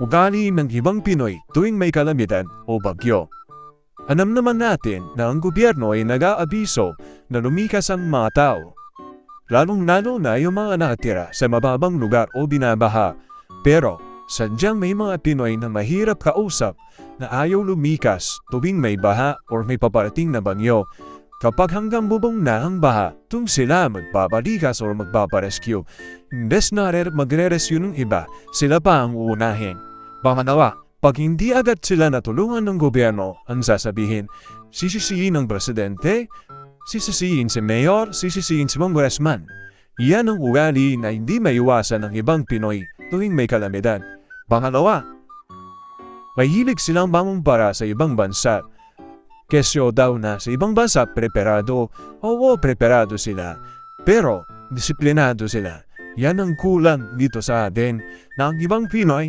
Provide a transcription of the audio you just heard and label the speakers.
Speaker 1: ugali ng ibang Pinoy tuwing may kalamidad o bagyo. Alam naman natin na ang gobyerno ay nag-aabiso na lumikas ang mga tao. Lalong-lalo na yung mga nakatira sa mababang lugar o binabaha. Pero sadyang may mga Pinoy na mahirap kausap na ayaw lumikas tuwing may baha o may paparating na bagyo. Kapag hanggang bubong na ang baha, tung sila magpapalikas o magpaparescue. Imbes na re- magre-rescue ng iba, sila pa ang uunahin. Pangalawa, pag hindi agad sila natulungan ng gobyerno, ang sasabihin, sisisihin ng presidente, sisisihin si mayor, sisisihin si congressman. Yan ang ugali na hindi maiwasan ng ibang Pinoy tuwing may kalamidad. Pangalawa, mahilig silang mangumpara sa ibang bansa. Kesyo daw na sa ibang bansa preparado, oo preparado sila, pero disiplinado sila. Yan ang kulang dito sa atin na ang ibang Pinoy